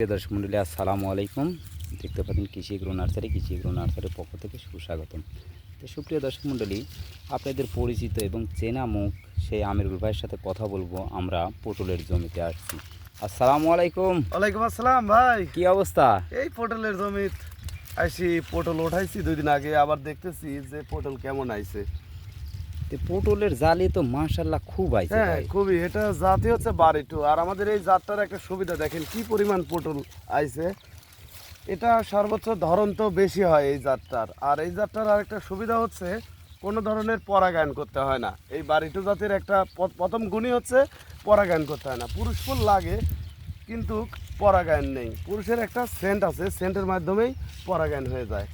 দর্শক মন্ডলী আসসালামু আলাইকুম। দেখতে পাচ্ছেন কৃষি গ্রো নার্সারি কৃষি গ্রো নার্সারির পক্ষ থেকে সুস্বাগতম। তো সুপ্রিয় দর্শক মন্ডলী আপনাদের পরিচিত এবং চেনা মুখ সেই আমিরুল ভাইয়ের সাথে কথা বলব আমরা পটলের জমিতে আসছি। আসসালামু আলাইকুম। ওয়ালাইকুম আসসালাম ভাই। কি অবস্থা? এই পটলের জমিত আইসি পটল উঠাইছি দুই দিন আগে আবার দেখতেছি যে পটল কেমন আইছে। তো পটলের জালি তো মাশাল্লাহ খুব আইছে হ্যাঁ খুবই। এটা জাতি হচ্ছে বাড়িটু। আর আমাদের এই জাতটার একটা সুবিধা দেখেন কি পরিমাণ পটল আইছে। এটা সর্বোচ্চ ধরন তো বেশি হয় এই জাতটার। আর এই জাতটার আর একটা সুবিধা হচ্ছে কোনো ধরনের পরাগায়ন করতে হয় না। এই বাড়িটু জাতের একটা প্রথম গুণই হচ্ছে পরাগায়ন করতে হয় না। পুরুষ ফুল লাগে কিন্তু পরাগায়ন নেই। পুরুষের একটা সেন্ট আছে সেন্টের মাধ্যমেই পরাগায়ন হয়ে যায়।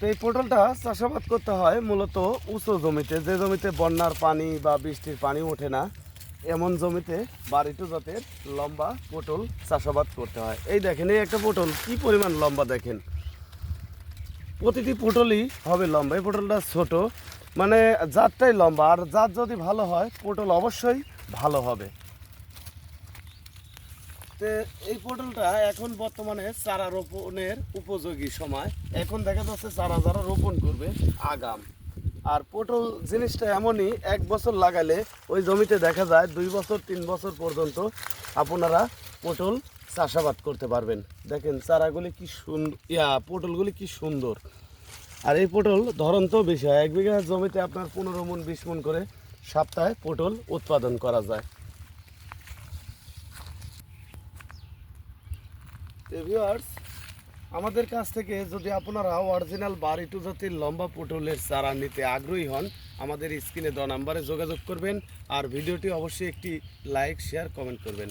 তো এই পটলটা চাষাবাদ করতে হয় মূলত উঁচু জমিতে। যে জমিতে বন্যার পানি বা বৃষ্টির পানি ওঠে না, এমন জমিতে বাড়িটু জাতের লম্বা পটল চাষাবাদ করতে হয়। এই দেখেন, এই একটা পটল কি পরিমাণ লম্বা দেখেন? প্রতিটি পটলই হবে লম্বা। এই পটলটা ছোট মানে জাতটাই লম্বা। আর জাত যদি ভালো হয়, পটল অবশ্যই ভালো হবে। এই পটলটা এখন বর্তমানে চারা রোপণের উপযোগী সময়। এখন দেখা যাচ্ছে চারা যারা রোপণ করবে, আগাম। আর পটল জিনিসটা এমনই, এক বছর লাগালে ওই জমিতে দেখা যায় দুই বছর, তিন বছর পর্যন্ত আপনারা পটল চাষাবাদ করতে পারবেন। দেখেন চারাগুলি কি সুন্দর ইয়া, পটলগুলি কি সুন্দর। আর এই পটল ধরন তো বেশি হয়। এক বিঘা জমিতে আপনার পনেরো মন, বিশ মন করে সপ্তাহে পটল উৎপাদন করা যায়। ভিউয়ার্স আমাদের কাছ থেকে যদি আপনারা অরিজিনাল বাড়িটু জাতির লম্বা পটলের চারা নিতে আগ্রহী হন, আমাদের স্ক্রিনে দ নাম্বারে যোগাযোগ করবেন আর ভিডিওটি অবশ্যই একটি লাইক শেয়ার কমেন্ট করবেন।